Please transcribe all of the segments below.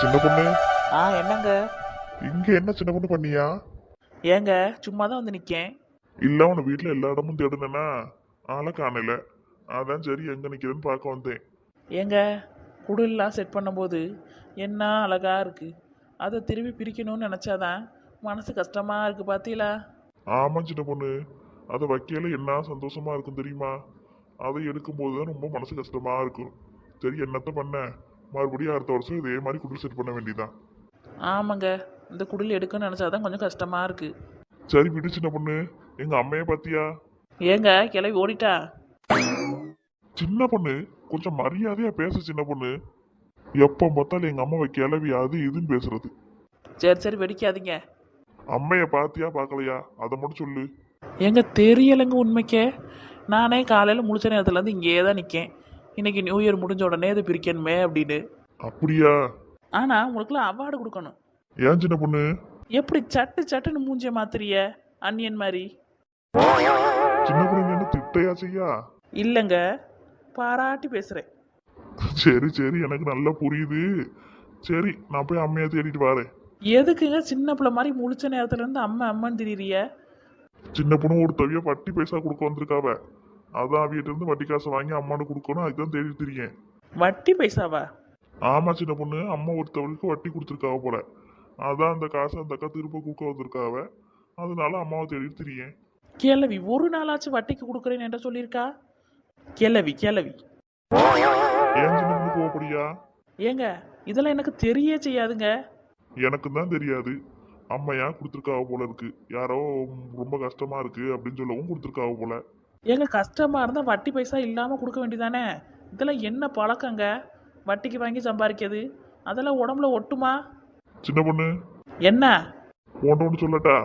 சின்ன பொண்ணு? ஆ என்னங்க? இங்க என்ன சின்ன பொண்ணு பண்ணியா? ஏங்க சும்மா தான் வந்து நிற்கேன் இல்ல உன வீட்டுல எல்லா இடமும் தேடுனேன்னா ஆளை காணல. அதான் சரி எங்க நிக்கிறேன்னு பார்க்க வந்தேன். ஏங்க குடில்லாம் செட் பண்ணும்போது என்ன அழகா இருக்கு. அதை திரும்பி பிரிக்கணும்னு நினச்சாதான் மனசு கஷ்டமாக இருக்கு பார்த்தீங்களா ஆமா சின்ன பொண்ணு. அதை வைக்கையில என்ன சந்தோஷமா இருக்கும் தெரியுமா? அதை எடுக்கும்போது தான் ரொம்ப மனசு கஷ்டமா இருக்கும். சரி என்னத்த பண்ண? மறுபடியும் அடுத்த வருஷம் இதே மாதிரி குடில் செட் பண்ண வேண்டியதான் ஆமாங்க. இந்த குடில் எடுக்கணும்னு நினச்சாதான் கொஞ்சம் கஷ்டமாக இருக்கு. சரி விடு சின்ன பொண்ணு. எங்க அம்மைய பாத்தியா? ஏங்க கிளவி ஓடிட்டா? சின்ன பொண்ணு கொஞ்சம் மரியாதையா பேச சின்ன பொண்ணு. எப்போ பார்த்தாலும் எங்க அம்மாவை கிளவி அது இதுன்னு பேசுறது. சரி சரி வெடிக்காதீங்க. அம்மைய பாத்தியா பார்க்கலையா அதை மட்டும் சொல்லு. எங்க தெரியலைங்க உண்மைக்கே. நானே காலையில் முழிச்ச நேரத்துலேருந்து இங்கேயே தான் நிற்கேன் இன்னைக்கு நியூ இயர் முடிஞ்ச உடனே இது பிரிக்கணுமே அப்படின்னு. அப்படியா? ஆனால் உங்களுக்குலாம் அவார்டு கொடுக்கணும். ஏன் சின்ன பொண்ணு? எப்படி சட்டு சட்டுன்னு மூஞ்சிய மாத்துறிய அன்னியன் மாதிரி? சின்ன பொண்ணு என்ன திட்டையா செய்யா? இல்லைங்க பாராட்டி பேசுகிறேன் சரி சரி எனக்கு நல்லா புரியுது. சரி நான் போய் அம்மையை தேடிட்டு வரேன். எதுக்குங்க சின்ன பிள்ளை மாதிரி முழிச்ச நேரத்துலேருந்து அம்மா அம்மான்னு திரியிறிய? சின்ன பொண்ணு ஒரு தவிய வட்டி பைசா கொடுக்க வந்திருக்காவ. அதான் அவியிட்ட இருந்து வட்டி காசை வாங்கி அம்மானு கொடுக்கணும் அதுக்கு தான் தேடிட்டு இருக்கேன் வட்டி பைசாவா? ஆமா சின்ன பொண்ணு. அம்மா ஒருத்தவளுக்கு வட்டி கொடுத்துருக்காவ போல. அதான் அந்த காசை அந்த அக்கா திரும்ப கொடுக்க வந்திருக்காவ. அதனால அம்மாவை தேடிட்டு திரியேன். கிளவி ஒரு நாளாச்சும் வட்டிக்கு கொடுக்குறேன்னு என்ன சொல்லியிருக்கா? கிளவி கிளவி ஏன் சின்ன பொண்ணு கோவப்படியா ஏங்க இதெல்லாம் எனக்கு தெரிய செய்யாதுங்க. எனக்கு தான் தெரியாது. அம்மையா கொடுத்துருக்காவ போல இருக்கு? யாரோ ரொம்ப கஷ்டமா இருக்கு அப்படின்னு சொல்லவும் கொடுத்துருக்காவ போல. ஏங்க கஷ்டமாக இருந்தால் வட்டி பைசா இல்லாமல் கொடுக்க வேண்டியதானே? இதெல்லாம் என்ன பழக்கங்க? வட்டிக்கு வாங்கி சம்பாதிக்கிறது அதெல்லாம் உடம்புல ஒட்டுமா? சின்ன பொண்ணு. என்ன? ஒன்று சொல்லட்டா?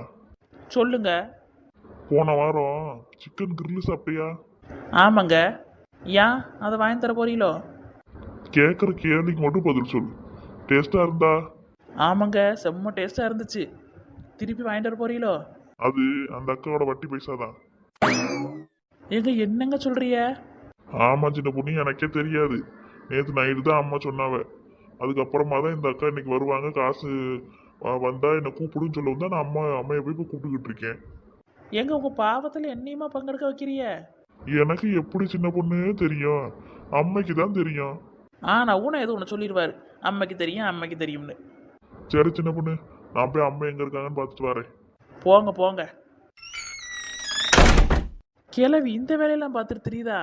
சொல்லுங்க. போன வாரம் சிக்கன் கிரில் சாப்பிட்டியா? ஆமாங்க. ஏன்? அதை வாங்கி தர போறீங்களோ? கேட்குற கேள்விக்கு மட்டும் பதில் சொல்லு. டேஸ்டா இருந்தா? ஆமாங்க செம்ம டேஸ்ட்டாக இருந்துச்சு. திருப்பி வாங்கிட்டு வர போறீங்களோ? அது அந்த அக்காவோட வட்டி பைசா தான் ஏங்க என்னங்க சொல்றிய ஆமா சின்ன பொண்ணு எனக்கே தெரியாது. நேற்று நைட்டு தான் அம்மா சொன்னாவ. அதுக்கப்புறமா தான் இந்த அக்கா இன்னைக்கு வருவாங்க காசு வ- வந்தா என்னை கூப்பிடுன்னு சொல்லவும் தான் நான் அம்மா அம்மையை போய் இப்போ கூப்பிட்டுக்கிட்டு இருக்கேன். ஏங்க உங்க பாவத்தில் என்னையுமா பங்கெடுக்க வைக்கிறிய எனக்கு எப்படி சின்ன பொண்ணு தெரியும்? அம்மைக்கு தான் தெரியும். ஆ நான் ஊன எதுவும் ஒன்று சொல்லிடுவார் அம்மைக்கு தெரியும் அம்மைக்கு தெரியும்னு. சரி சின்ன பொண்ணு நான் போய் அம்மா எங்க இருக்காங்கன்னு பார்த்துட்டு வரேன். போங்க போங்க. கிளவி இந்த வேலையெல்லாம் பார்த்துட்டு தெரியுதா?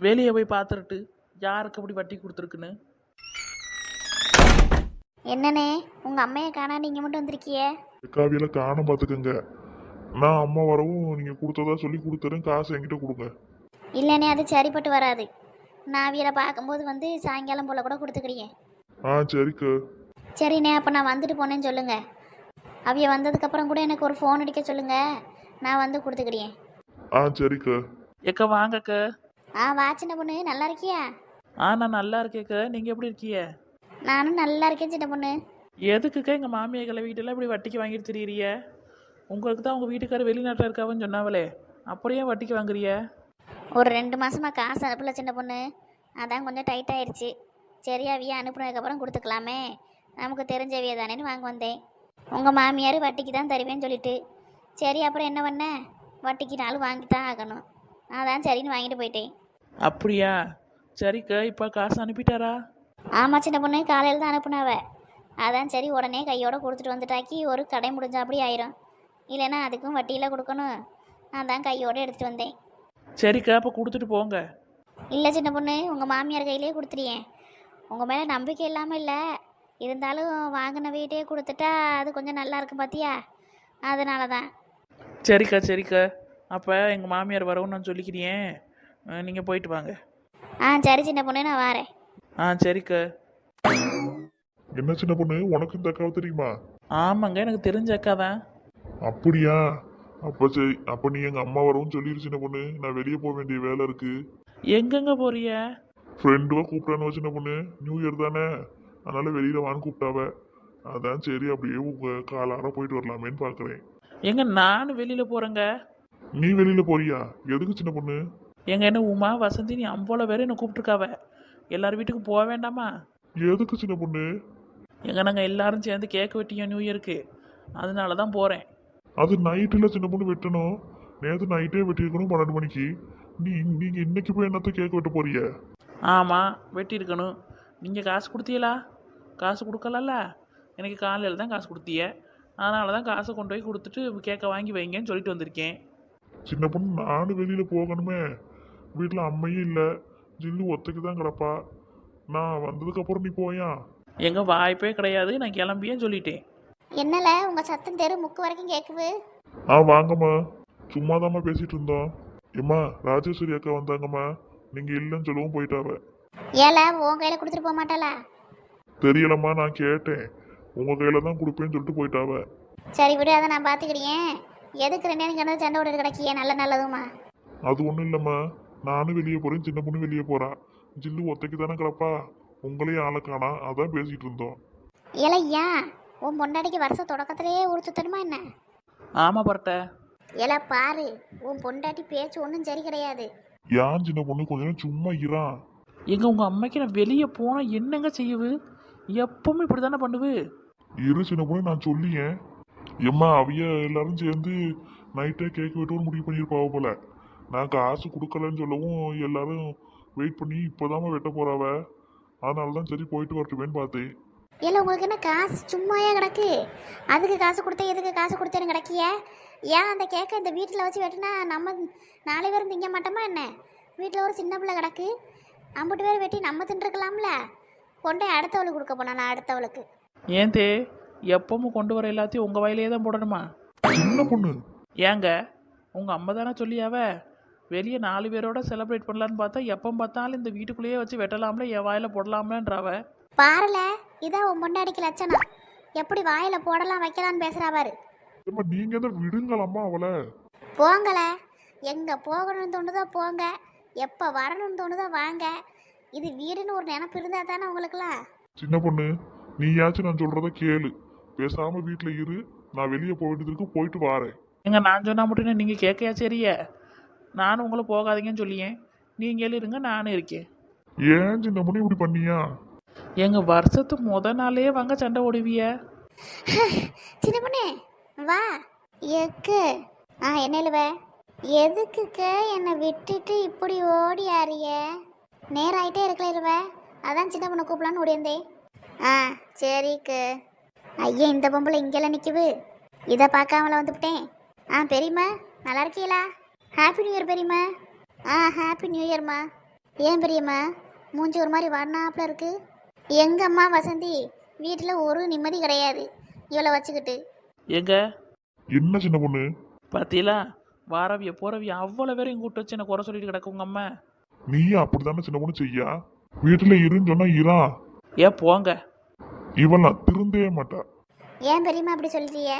வேலையை போய் பார்த்துட்டு யாருக்கு அப்படி வட்டி கொடுத்துருக்குன்னு? என்னண்ணே உங்கள் அம்மையை காணா நீங்கள் மட்டும் வந்திருக்கியே? காவியில காண பார்த்துக்கங்க. நான் அம்மா வரவும் நீங்க கொடுத்ததா சொல்லி கொடுத்துறேன். காசு என்கிட்ட கொடுங்க. இல்லைண்ணே அது சரிப்பட்டு வராது. நான் அவியலை பார்க்கும்போது வந்து சாயங்காலம் போல் கூட கொடுத்துக்கிறியே ஆ சரிக்கா. சரிண்ணே அப்போ நான் வந்துட்டு போனேன்னு சொல்லுங்கள் அவிய வந்ததுக்கப்புறம் கூட எனக்கு ஒரு ஃபோன் அடிக்க சொல்லுங்கள் நான் வந்து கொடுத்துக்கிறியே ஆ சரிக்கா. எக்க வாங்கக்க. ஆ வா சின்ன பொண்ணு. நல்லா இருக்கியா? ஆ நான் நல்லா இருக்கேக்க. நீங்கள் எப்படி இருக்கீங்க? நானும் நல்லா இருக்கேன் சின்ன பொண்ணு. எதுக்குக்கா எங்கள் மாமியார்களை வீட்டெல்லாம் இப்படி வட்டிக்கு வாங்கிட்டு திரியிறிய உங்களுக்கு தான் உங்கள் வீட்டுக்காரர் வெளிநாட்டில் இருக்காவன்னு சொன்னாவளே. அப்படியே வட்டிக்கு வாங்குறிய ஒரு ரெண்டு மாசமா காசு அனுப்பல சின்ன பொண்ணு. அதான் கொஞ்சம் டைட் ஆயிருச்சு. சரி அவிய அனுப்புனதுக்கப்புறம் கொடுத்துக்கலாமே. நமக்கு தெரிஞ்சவிய தானேன்னு வாங்க வந்தேன். உங்கள் மாமியார் வட்டிக்கு தான் தருவேன்னு சொல்லிட்டு. சரி அப்புறம் என்ன பண்ண? வட்டிக்கு நாளும் வாங்கி தான் ஆகணும் அதான் சரின்னு வாங்கிட்டு போயிட்டேன். அப்படியா? சரிக்கா இப்போ காசு அனுப்பிட்டாரா? ஆமாம் சின்ன பொண்ணு காலையில் தான் அனுப்புனாவ. அதான் சரி உடனே கையோட கொடுத்துட்டு வந்துட்டாக்கி ஒரு கடை முடிஞ்சாப்படி ஆயிரும். இல்லைன்னா அதுக்கும் வட்டியில் கொடுக்கணும். அதான் கையோட எடுத்துகிட்டு வந்தேன். சரிக்கா அப்போ கொடுத்துட்டு போங்க. இல்லை சின்ன பொண்ணு உங்கள் மாமியார் கையிலே கொடுத்துறியேன் உங்கள் மேலே நம்பிக்கை இல்லாமல் இல்லை. இருந்தாலும் வாங்கின வீட்டையே கொடுத்துட்டா அது கொஞ்சம் நல்லா இருக்கும் பார்த்தியா அதனால தான் சரிக்கா சரிக்கா. அப்போ எங்கள் மாமியார் வரவும் நான் சொல்லிக்கிறேன் நீங்கள் போயிட்டு வாங்க. ஆ சரி சின்ன பொண்ணு நான் வரேன். ஆ சரிக்கா. என்ன சின்ன பொண்ணு? உனக்கு இந்த அக்காவை தெரியுமா? ஆமாங்க எனக்கு தெரிஞ்ச அக்கா தான். அப்படியா? அப்ப சரி அப்ப நீ எங்க அம்மா வரவும் சொல்லிரு சின்ன பொண்ணு. நான் வெளியே போக வேண்டிய வேலை இருக்கு. எங்கெங்க போறிய? ஃப்ரெண்டுவா கூப்பிட்டான்னு சின்ன பொண்ணு. நியூ இயர் தானே. அதனால வெளியில வான்னு கூப்பிட்டாவ. அதான் சரி அப்படியே உங்க காலார போயிட்டு வரலாமேன்னு பாக்குறேன். எங்க நானும் வெளியில் போகிறேங்க நீ வெளியில போறியா? எதுக்கு சின்ன பொண்ணு? எங்க என்ன உமா வசந்தி நீ அம்போல வேற என்னை கூப்பிட்டுருக்காவ? எல்லார் வீட்டுக்கும் போக வேண்டாமா? எதுக்கு சின்ன பொண்ணு? எங்க நாங்கள் எல்லாரும் சேர்ந்து கேக் வெட்டியோம் நியூ இயருக்கு அதனால தான் போகிறேன் அது நைட்டில் சின்ன பொண்ணு வெட்டணும். நேற்று நைட்டே வெட்டியிருக்கணும் பன்னெண்டு மணிக்கு. நீ நீங்க இன்னைக்கு போய் என்னத்த கேக் வெட்ட போறீங்க? ஆமாம் வெட்டியிருக்கணும். நீங்கள் காசு கொடுத்தீங்களா காசு கொடுக்கலல்ல? எனக்கு காலையில் தான் காசு கொடுத்தீங்க. அதனால தான் காசை கொண்டு போய் கொடுத்துட்டு கேக்கை வாங்கி வைங்கன்னு சொல்லிட்டு வந்திருக்கேன். சின்ன பொண்ணு நானும் வெளியில போகணுமே. வீட்டில் அம்மையும் இல்லை. ஜில்லு ஒத்தைக்கு தான் கிடப்பா. நான் வந்ததுக்கு அப்புறம் நீ போயா? எங்கள் வாய்ப்பே கிடையாது. நான் கிளம்பியேன்னு சொல்லிட்டேன். என்னல? உங்கள் சத்தம் தெரு முக்கு வரைக்கும் கேட்குது ஆ வாங்கம்மா. சும்மா பேசிட்டு இருந்தோம். ஏம்மா ராஜேஸ்வரி அக்கா வந்தாங்கம்மா. நீங்க இல்லைன்னு சொல்லவும் போயிட்டாவ. ஏல உன் கையில் கொடுத்துட்டு போக மாட்டாளா? தெரியலம்மா நான் கேட்டேன். உங்க கையில தான் கொடுப்பேன்னு சொல்லிட்டு போயிட்டாவ. சரி விடு அதை நான் பார்த்துக்கிட்டேன் எதுக்கு ரெண்டு நேரம் கிடந்து சண்டை விட்டு கிடக்கியே நல்ல நல்லதுமா அது ஒன்றும் இல்லைம்மா. நானும் வெளியே போறேன் சின்ன பொண்ணு வெளியே போறா. ஜில்லு ஒத்தைக்கு தானே கிடப்பா. உங்களையும் ஆளை காணா. அதான் பேசிட்டு இருந்தோம். ஏல ஏன் உன் பொண்டாட்டிக்கு வருஷ தொடக்கத்திலேயே ஊர் சுத்தணுமா என்ன? ஆமாம் பரட்ட ஏல பாரு உன் பொண்டாட்டி பேச்சு ஒன்றும் சரி கிடையாது. ஏன் சின்ன பொண்ணு? கொஞ்ச நேரம் சும்மா இறான் எங்க உங்கள் அம்மைக்கு நான் வெளியே போனால் என்னங்க செய்யுவு எப்பவுமே இப்படி தானே பண்ணுவு இரு சின்ன பொண்ணு நான் சொல்லியேன் எம்மா அவிய எல்லாரும் சேர்ந்து நைட்டே கேக் வெட்டவும் முடிவு பண்ணியிருப்பாவ போல. நான் காசு கொடுக்கலன்னு சொல்லவும் எல்லாரும் வெயிட் பண்ணி இப்போதாம்மா வெட்ட போறாவ. அதனால தான் சரி போயிட்டு வரட்டுமேன்னு பார்த்தேன். இல்லை உங்களுக்கு என்ன காசு சும்மாயே கிடக்கு? அதுக்கு காசு கொடுத்தா எதுக்கு காசு கொடுத்தேன்னு கிடக்கிய? ஏன் அந்த கேக்கை இந்த வீட்டில் வச்சு வெட்டினா நம்ம நாலு பேரும் திங்க மாட்டோமா என்ன? வீட்டில் ஒரு சின்ன பிள்ளை கிடக்கு. அம்பட்டு பேர் வெட்டி நம்ம தின்றுக்கலாம்ல. கொண்டே அடுத்தவளுக்கு கொடுக்க போனா நான் அடுத்தவளுக்கு. ஏன் தே எப்பவும் கொண்டு வர எல்லாத்தையும் உங்கள் வயலையே தான் போடணுமா? சின்ன பொண்ணு. ஏங்க உங்கள் அம்மா தானே சொல்லியாவ? வெளியே நாலு பேரோட செலிப்ரேட் பண்ணலான்னு பார்த்தா எப்போ பார்த்தாலும் இந்த வீட்டுக்குள்ளேயே வச்சு வெட்டலாம்ல என் வாயில் போடலாம்லன்றாவ. பாருல இதான் உன் பொண்டாடிக்கு லட்சணம். எப்படி வாயில போடலாம் வைக்கலாம்னு பேசுறா பாரு. நீங்க தான் விடுங்களாம்மா அவளை. போங்கள. எங்க போகணும்னு தோணுதோ போங்க. எப்போ வரணும்னு தோணுதோ வாங்க. இது வீடுன்னு ஒரு நினப்பு இருந்தா தானே உங்களுக்குலாம் சின்ன பொண்ணு. நீயாச்சும் நான் சொல்றத கேளு. பேசாம வீட்டுல இரு. நான் வெளியே போக வேண்டியது இருக்கு போயிட்டு வாரேன். எங்க நான் சொன்னா மட்டும் நீங்கள் கேட்கையா சரியே? நானும் உங்களை போகாதீங்கன்னு சொல்லியேன் நீங்கள் இருங்க நானும் இருக்கேன். ஏன் சின்ன பொண்ணு இப்படி பண்ணியா? எங்கள் வருஷத்து முத நாளே வாங்க சண்டை ஓடுவிய சின்ன பொண்ணு வா. எக்கு. ஆ என்ன இழுவ எதுக்குக்க என்னை விட்டுட்டு இப்படி ஓடி ஆறிய? நேரம் ஆயிட்டே இருக்கல இருவ. அதான் சின்ன பொண்ணை கூப்பிடலான்னு ஓடியிருந்தேன். ஆ சரிக்கு. ஐயா இந்த பொம்பளை இங்கெல்லாம் நிற்குது இதை பார்க்காமல வந்துவிட்டேன் ஆ பெரியம்மா நல்லா இருக்கீங்களா? ஹாப்பி நியூ இயர் பெரியம்மா. ஆ ஹாப்பி நியூ இயர்மா ஏன் பெரியம்மா மூஞ்சி ஒரு மாதிரி வண்ணாப்புல இருக்கு? எங்க அம்மா வசந்தி வீட்டில் ஒரு நிம்மதி கிடையாது. இவளை வச்சுக்கிட்டு. எங்க என்ன சின்ன பொண்ணு? பார்த்தீங்களா வாரவிய போறவிய அவ்வளோ பேரையும் கூட்டு வச்சு என்ன குறை சொல்லிட்டு கிடக்கு உங்க அம்மா? நீயும் அப்படித்தானே சின்ன பொண்ணு செய்யா? வீட்டுல இருன்னு சொன்னா இரா ஏ போங்க? இவெல்லாம் திருந்தவே மாட்டா ஏன் பெரியம்மா அப்படி சொல்லிட்டிய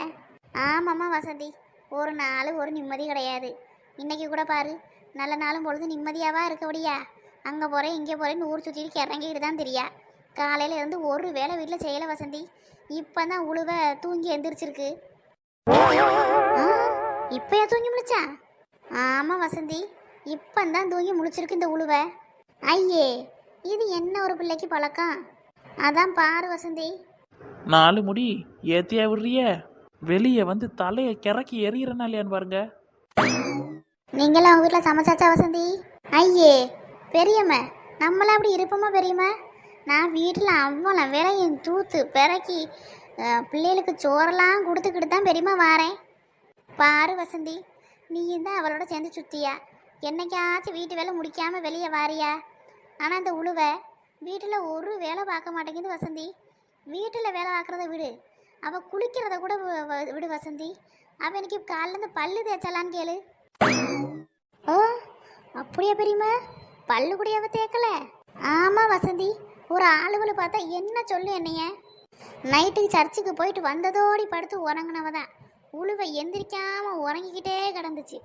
ஆமாம்மா வசந்தி ஒரு நாள் ஒரு நிம்மதி கிடையாது. இன்னைக்கு கூட பாரு நல்ல நாளும் பொழுது நிம்மதியாவா இருக்கபடியா? அங்கே போகிறேன் இங்கே போகிறேன்னு ஊர் சுற்றிட்டு இறங்கிட்டு தான் தெரியா. காலையில இருந்து ஒரு வேளை வீட்டில் செய்யலை வசந்தி. இப்போ தான் உழுவ தூங்கி எந்திரிச்சிருக்கு. இப்பயா தூங்கி முழிச்சா? ஆமாம் வசந்தி இப்போ தான் தூங்கி முழிச்சிருக்கு இந்த உழுவ. ஐயே இது என்ன ஒரு பிள்ளைக்கு பழக்கம்? அதான் பாரு வசந்தி. நாலு முடி ஏத்தியா விடுறிய? வெளியே வந்து தலையை கிறக்கி எறிகிறனா இல்லையான்னு பாருங்க. நீங்களும் அவங்க வீட்டில் சமைச்சாச்சா வசந்தி? ஐயே பெரியம்மா நம்மளாம் அப்படி இருப்போமா பெரியம்மா? நான் வீட்டில் அவ்வளோ வேலையும் தூத்து பிறக்கி பிள்ளைகளுக்கு சோறெல்லாம் கொடுத்துக்கிட்டு தான் பெரியம்மா வாரேன். பாரு வசந்தி நீ தான் அவளோட சேர்ந்து சுத்தியா? என்னைக்காச்சும் வீட்டு வேலை முடிக்காம வெளியே வாரியா? ஆனால் அந்த உழுவை வீட்டில் ஒரு வேலை பார்க்க மாட்டேங்குது வசந்தி. வீட்டில் வேலை பார்க்குறத விடு. அவள் குளிக்கிறத கூட வ- விடு வசந்தி. அவள் எனக்கு காலிலேருந்து பல்லு தேய்ச்சலான்னு கேளு. ஓ அப்படியா பெரியம்மா? பல்லு குடியாவை தேய்க்கல? ஆமாம் வசந்தி. ஒரு ஆளுகளை பார்த்தா என்ன சொல்லு என்னைய? நைட்டுக்கு சர்ச்சுக்கு போயிட்டு வந்ததோடி படுத்து உறங்கினவ தான் உழுவை எந்திரிக்காமல் உறங்கிக்கிட்டே கிடந்துச்சு.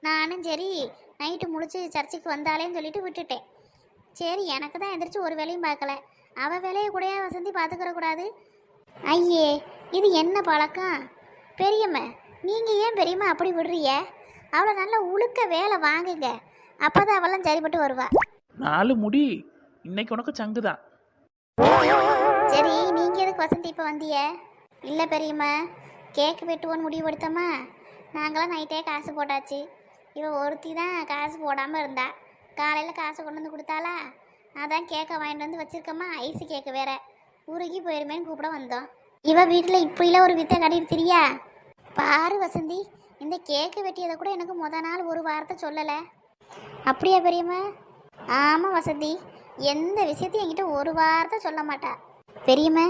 நானும் சரி நைட்டு முழிச்சு சர்ச்சுக்கு வந்தாலேன்னு சொல்லிட்டு விட்டுட்டேன். சரி எனக்கு தான் எந்திரிச்சு ஒரு வேலையும் பார்க்கல. அவ வேலையை கூடயா வசந்தி பார்த்துக்கிற கூடாது. ஐயே இது என்ன பழக்கம்? பெரியம்மா நீங்கள் ஏன் பெரியம்மா அப்படி விடுறீங்க? அவளை நல்லா உழுக்க வேலை வாங்குங்க. அப்பதான் அவெல்லாம் சரிப்பட்டு வருவா. நாலு முடி. இன்னைக்கு உனக்கு சங்கு தான் சரி நீங்க எதுக்கு வசந்தி இப்போ வந்திய இல்லை பெரியம்மா கேக் வெட்டுவோன்னு முடிவு எடுத்தோமா? நாங்களாம் நைட்டே காசு போட்டாச்சு. இவ ஒருத்தி தான் காசு போடாமல் இருந்தா. காலையில் காசு கொண்டு வந்து கொடுத்தாளா? அதான் கேக்கை வாங்கிட்டு வந்து வச்சிருக்கோமா ஐஸு கேக்கு வேற. உருகி போயிருமேன்னு கூப்பிட வந்தோம். இவ வீட்டில் இப்படிலாம் ஒரு வித்தை கட்டிட்டு திரியா? பாரு வசந்தி இந்த கேக்கு வெட்டியதை கூட எனக்கு முத நாள் ஒரு வார்த்தை சொல்லலை. அப்படியா பெரியம்மா? ஆமாம் வசந்தி எந்த விஷயத்தையும் என்கிட்ட ஒரு வார்த்தை சொல்ல மாட்டா. பெரியம்மா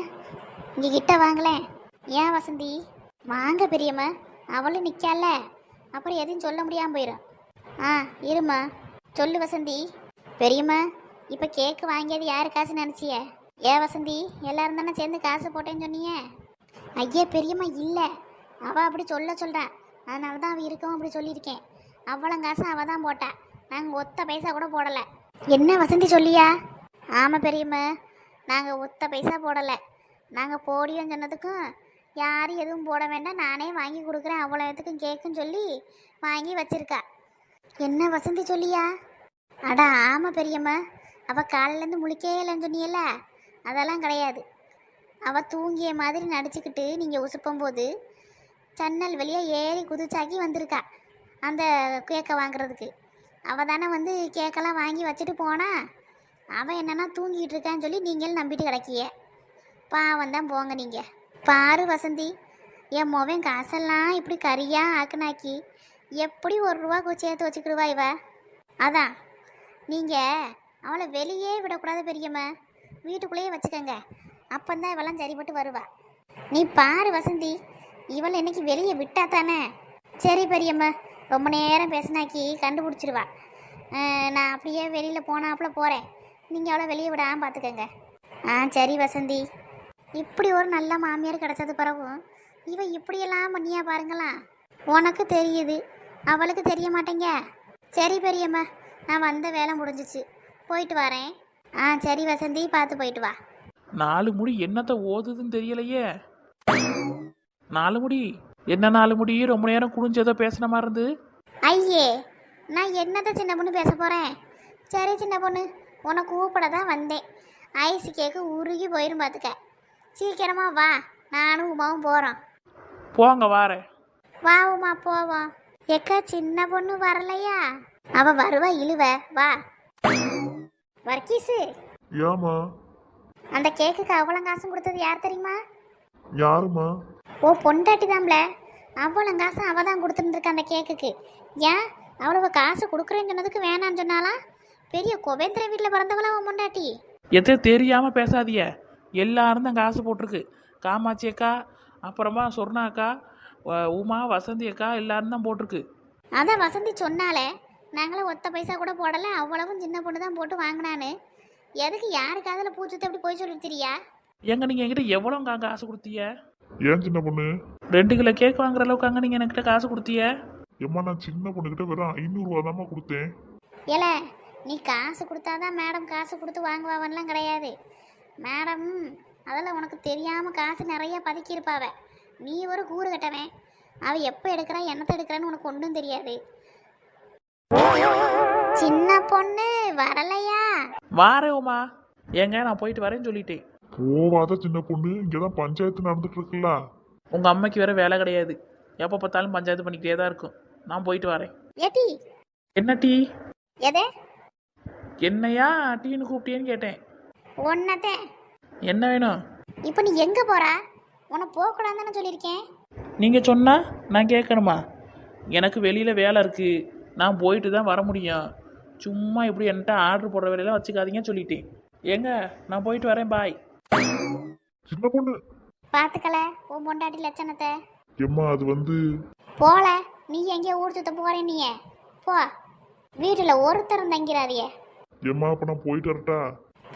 இங்கே கிட்ட வாங்களேன் ஏன் வசந்தி? வாங்க பெரியம்மா. அவளும் நிற்கல அப்புறம் எதையும் சொல்ல முடியாமல் போயிடும் ஆ இருமா சொல்லு வசந்தி. பெரியம்மா இப்போ கேக்கு வாங்கியது யார் காசு நினச்சிய? ஏன் வசந்தி எல்லாரும் தானே சேர்ந்து காசு போட்டேன்னு சொன்னீங்க? ஐயா பெரியம்மா இல்லை. அவள் அப்படி சொல்ல சொல்கிறா அதனால தான் அவள் இருக்கவும் அப்படி சொல்லியிருக்கேன். அவ்வளோ காசு அவள் தான் போட்டா. நாங்கள் ஒத்த பைசா கூட போடலை. என்ன வசந்தி சொல்லியா? ஆமாம் பெரியம்மா நாங்கள் ஒத்த பைசா போடலை. நாங்கள் போடியோன்னு சொன்னதுக்கும் யாரும் எதுவும் போட வேண்டாம். நானே வாங்கி கொடுக்குறேன். அவ்வளோ இடத்துக்கும் கேக்குன்னு சொல்லி வாங்கி வச்சுருக்கா. என்ன வசந்தி சொல்லியா? அடா ஆமாம் பெரியம்மா. அவள் காலையிலேருந்து முழிக்கவே இல்லைன்னு சொன்னியல்ல. அதெல்லாம் கிடையாது. அவள் தூங்கிய மாதிரி நடிச்சுக்கிட்டு நீங்கள் உசுப்பும்போது ஜன்னல் வெளியே ஏறி குதிச்சாக்கி வந்திருக்கா. அந்த கேக்கை வாங்குறதுக்கு. அவள் தானே வந்து கேக்கெல்லாம் வாங்கி வச்சுட்டு போனா? அவன் என்னன்னா தூங்கிட்டு இருக்கான்னு சொல்லி நீங்களும் நம்பிட்டு கிடக்கிய. பாவம் தான் போங்க நீங்கள் பாரு வசந்தி என் மொவன் காசெல்லாம் இப்படி கறியாக ஆக்குனாக்கி. எப்படி ஒரு ரூபா கு- சேர்த்து வச்சுக்கிடுவா இவ? அதான் நீங்கள் அவளை வெளியே விடக்கூடாது பெரியம்மா. வீட்டுக்குள்ளேயே வச்சுக்கோங்க. அப்போந்தான் இவெல்லாம் சரிப்பட்டு வருவா. நீ பாரு வசந்தி இவளை இன்னைக்கு வெளியே விட்டா தானே? சரி பெரியம்மா ரொம்ப நேரம் பேசினாக்கி கண்டுபிடிச்சிருவா. நான் அப்படியே வெளியில் போனாப்புல போகிறேன் நீங்கள் அவளை வெளியே விடாமல் பார்த்துக்கோங்க ஆ சரி வசந்தி. இப்படி ஒரு நல்ல மாமியார் கிடச்சது பிறகும் இவன் இப்படியெல்லாம் பண்ணியா பாருங்களா உனக்கு தெரியுது அவளுக்கு தெரிய மாட்டேங்க சரி பெரியம்மா நான் வந்த வேலை முடிஞ்சிச்சு. போயிட்டு வரேன். ஆ சரி வசந்தி பார்த்து போயிட்டு வா. நாலு முடி என்னத்த ஓதுதுன்னு தெரியலையே. நாலு முடி? என்ன நாலு முடி? ரொம்ப நேரம் குடிஞ்சு ஏதோ பேசுன மாதிரி இருந்து. ஐயே நான் என்னத்த சின்ன பொண்ணு பேச போகிறேன் சரி சின்ன பொண்ணு உன்னை கூப்பிட தான் வந்தேன். ஐஸ் கேக்கு உருகி போயிரும் பார்த்துக்க சீக்கிரமா வா நானும் உமாவும் போகிறோம் போங்க வாரேன். வா உமா போவோம். எக்கா சின்ன பொண்ணு வரலையா? அவ வருவா இழுவ. வா. வர்க்கீஸு ஏமா அந்த கேக்குக்கு அவ்வளோ காசும் கொடுத்தது யார் தெரியுமா? யாருமா ஓ பொண்டாட்டி தான்ல அவ்வளோ காசும் அவள் தான் கொடுத்துருந்துருக்க அந்த கேக்குக்கு. ஏன்? அவ்வளவு காசு கொடுக்குறேன்னு சொன்னதுக்கு வேணான்னு சொன்னாலா பெரிய கோபேந்திர வீட்டில் பிறந்தவளா உன் பொண்டாட்டி? எதோ தெரியாமல் பேசாதீய எல்லாரும் தான் காசு போட்டிருக்கு. காமாட்சி அக்கா அப்புறமா சொர்ணா அக்கா உமா வசந்தி அக்கா எல்லாரும் தான் போட்டிருக்கு. அதான் வசந்தி சொன்னாலே நாங்களும் ஒத்த பைசா கூட போடலை அவ்வளவும் சின்ன பொண்ணு தான் போட்டு வாங்கினான்னு. எதுக்கு யாரு காதில் பூச்சத்தை அப்படி போய் சொல்லிச்சிரியா எங்க நீங்கள் என்கிட்ட எவ்வளோங்க காசு கொடுத்தீங்க? ஏன் சின்ன பொண்ணு? ரெண்டு கிலோ கேக் வாங்குற அளவுக்கு அங்கே நீங்கள் என்கிட்ட காசு கொடுத்தீங்க? எம்மா நான் சின்ன பொண்ணுகிட்ட வெறும் ஐநூறுரூவா தாம்மா கொடுத்தேன். ஏல நீ காசு கொடுத்தாதான் மேடம் காசு கொடுத்து வாங்குவாவன்லாம் கிடையாது. மேடம் அதெல்லாம் உனக்கு தெரியாமல் காசு நிறைய பதுக்கியிருப்பாவ. நீ ஒரு கூறு கட்டவன். அவ எப்போ எடுக்கிறா என்னத்தை எடுக்கிறான்னு உனக்கு ஒன்றும் தெரியாது. சின்ன பொண்ணு வரலையா? வாரேன் உமா. ஏங்க நான் போயிட்டு வரேன்னு சொல்லிட்டேன். போவாத சின்ன பொண்ணு இங்கதான் பஞ்சாயத்து நடந்துட்டு இருக்குல்ல உங்கள் அம்மைக்கு வேற வேலை கிடையாது. எப்போ பார்த்தாலும் பஞ்சாயத்து பண்ணிக்கிட்டே தான் இருக்கும். நான் போயிட்டு வரேன். ஏட்டி என்ன டீ? எதே? என்னையா டீன்னு கூப்பிட்டேன்னு கேட்டேன். ஒன்னத்தே என்ன வேணும்? இப்போ நீ எங்கே போறா? உன்னை போகக்கூடாதுன்னு தானே சொல்லியிருக்கேன். நீங்கள் சொன்னால் நான் கேட்கணுமா? எனக்கு வெளியில் வேலை இருக்குது நான் போயிட்டு தான் வர முடியும். சும்மா இப்படி என்கிட்ட ஆர்டர் போடுற வேலையெல்லாம் வச்சுக்காதீங்கன்னு சொல்லிட்டேன். ஏங்க நான் போயிட்டு வரேன் பாய் சின்ன பொண்ணு. பார்த்துக்கல உன் பொண்டாட்டி லட்சணத்தை. எம்மா அது வந்து போல நீ எங்கேயோ ஊர் சுத்த போறேன் நீ போ. வீட்டில் ஒருத்தரும் தங்கிறாதிய எம்மா அப்ப நான் போயிட்டு வரட்டா?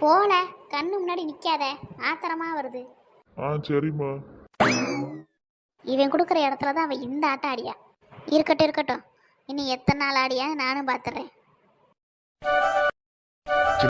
போல கண்ணு முன்னாடி நிக்காத. ஆத்திரமா வருது. ஆ சரிம்மா. இவன் கொடுக்குற இடத்துல தான் அவன் இந்த ஆட்டம் ஆடியா? இருக்கட்டும் இருக்கட்டும். இன்னும் எத்தனை நாள் ஆடியா? நானும் பார்த்துறேன்